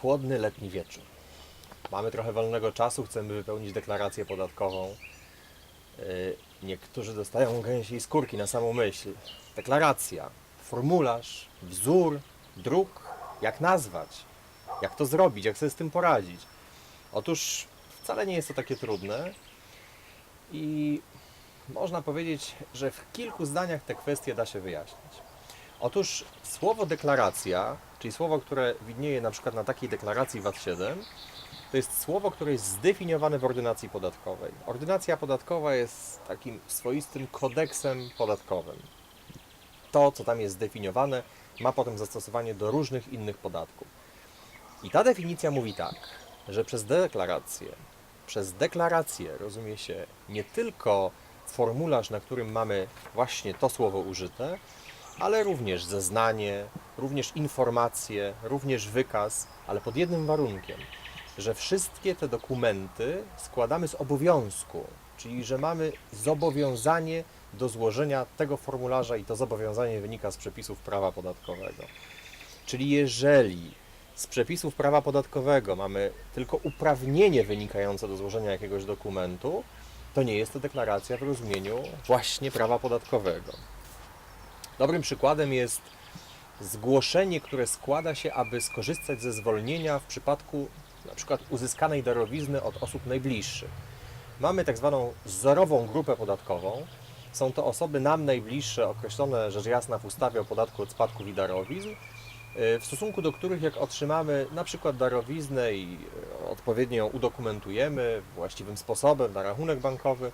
chłodny letni wieczór. Mamy trochę wolnego czasu, chcemy wypełnić deklarację podatkową. Yy, Niektórzy dostają gęsiej skórki na samą myśl. Deklaracja, formularz, wzór, druk, jak nazwać, jak to zrobić, jak sobie z tym poradzić. Otóż wcale nie jest to takie trudne i można powiedzieć, że w kilku zdaniach te kwestie da się wyjaśnić. Otóż słowo deklaracja, czyli słowo, które widnieje na przykład na takiej deklaracji VAT-7, to jest słowo, które jest zdefiniowane w ordynacji podatkowej. Ordynacja podatkowa jest takim swoistym kodeksem podatkowym. To, co tam jest zdefiniowane, ma potem zastosowanie do różnych innych podatków. I ta definicja mówi tak, że przez deklarację, przez deklarację rozumie się nie tylko formularz, na którym mamy właśnie to słowo użyte, ale również zeznanie, również informacje, również wykaz, ale pod jednym warunkiem, że wszystkie te dokumenty składamy z obowiązku, czyli że mamy zobowiązanie do złożenia tego formularza i to zobowiązanie wynika z przepisów prawa podatkowego. Czyli jeżeli z przepisów prawa podatkowego mamy tylko uprawnienie wynikające do złożenia jakiegoś dokumentu, to nie jest to deklaracja w rozumieniu właśnie prawa podatkowego. Dobrym przykładem jest zgłoszenie, które składa się, aby skorzystać ze zwolnienia w przypadku na przykład uzyskanej darowizny od osób najbliższych. Mamy tak zwaną wzorową grupę podatkową. Są to osoby nam najbliższe, określone rzecz jasna w ustawie o podatku od spadków i darowizn, w stosunku do których jak otrzymamy na przykład darowiznę i y, odpowiednio ją udokumentujemy właściwym sposobem na rachunek bankowy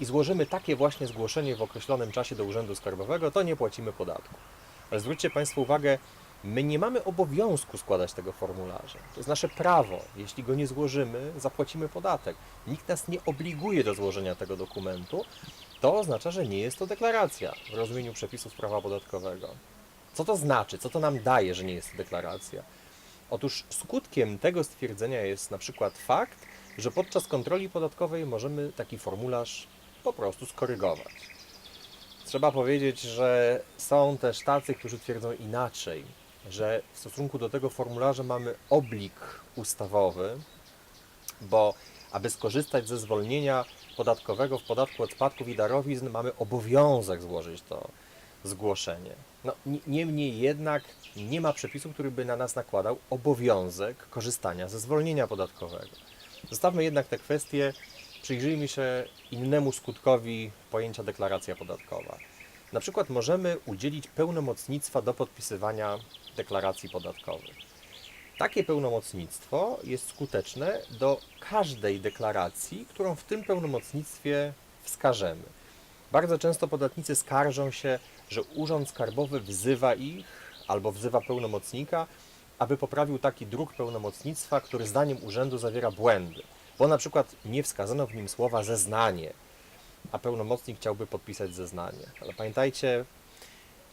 i złożymy takie właśnie zgłoszenie w określonym czasie do Urzędu Skarbowego, to nie płacimy podatku. Ale zwróćcie Państwo uwagę, my nie mamy obowiązku składać tego formularza. To jest nasze prawo. Jeśli go nie złożymy, zapłacimy podatek. Nikt nas nie obliguje do złożenia tego dokumentu. To oznacza, że nie jest to deklaracja w rozumieniu przepisów prawa podatkowego. Co to znaczy? Co to nam daje, że nie jest to deklaracja? Otóż skutkiem tego stwierdzenia jest na przykład fakt, że podczas kontroli podatkowej możemy taki formularz po prostu skorygować. Trzeba powiedzieć, że są też tacy, którzy twierdzą inaczej, że w stosunku do tego formularza mamy oblig ustawowy, bo aby skorzystać ze zwolnienia podatkowego w podatku od spadków i darowizn, mamy obowiązek złożyć to zgłoszenie. No, ni- niemniej jednak nie ma przepisu, który by na nas nakładał obowiązek korzystania ze zwolnienia podatkowego. Zostawmy jednak te kwestie, przyjrzyjmy się innemu skutkowi pojęcia deklaracja podatkowa. Na przykład możemy udzielić pełnomocnictwa do podpisywania deklaracji podatkowych. Takie pełnomocnictwo jest skuteczne do każdej deklaracji, którą w tym pełnomocnictwie wskażemy. Bardzo często podatnicy skarżą się, że Urząd Skarbowy wzywa ich albo wzywa pełnomocnika, aby poprawił taki druk pełnomocnictwa, który zdaniem urzędu zawiera błędy, bo na przykład nie wskazano w nim słowa zeznanie, a pełnomocnik chciałby podpisać zeznanie. Ale pamiętajcie,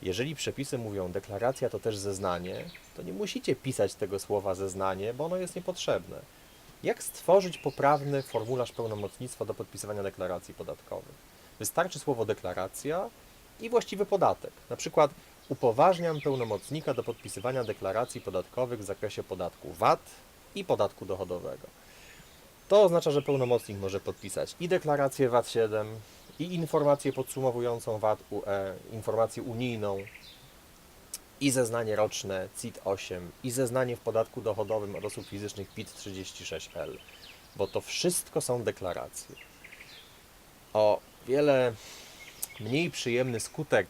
jeżeli przepisy mówią deklaracja to też zeznanie, to nie musicie pisać tego słowa zeznanie, bo ono jest niepotrzebne. Jak stworzyć poprawny formularz pełnomocnictwa do podpisywania deklaracji podatkowych? Wystarczy słowo deklaracja i właściwy podatek. Na przykład upoważniam pełnomocnika do podpisywania deklaracji podatkowych w zakresie podatku VAT i podatku dochodowego. To oznacza, że pełnomocnik może podpisać i deklarację VAT-7, i informację podsumowującą VAT-UE, informację unijną, i zeznanie roczne CIT-8, i zeznanie w podatku dochodowym od osób fizycznych PIT-36L, bo to wszystko są deklaracje. O wiele mniej przyjemny skutek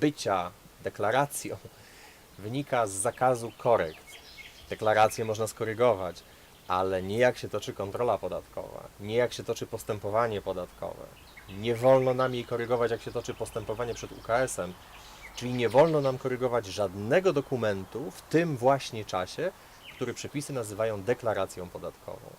bycia deklaracją wynika z zakazu korekt. Deklaracje można skorygować, ale nie jak się toczy kontrola podatkowa, nie jak się toczy postępowanie podatkowe. Nie wolno nam jej korygować, jak się toczy postępowanie przed UKS-em, czyli nie wolno nam korygować żadnego dokumentu w tym właśnie czasie, który przepisy nazywają deklaracją podatkową.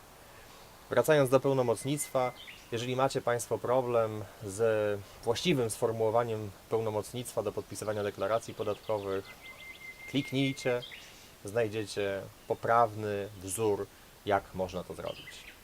Wracając do pełnomocnictwa, jeżeli macie Państwo problem z właściwym sformułowaniem pełnomocnictwa do podpisywania deklaracji podatkowych, kliknijcie, znajdziecie poprawny wzór, jak można to zrobić.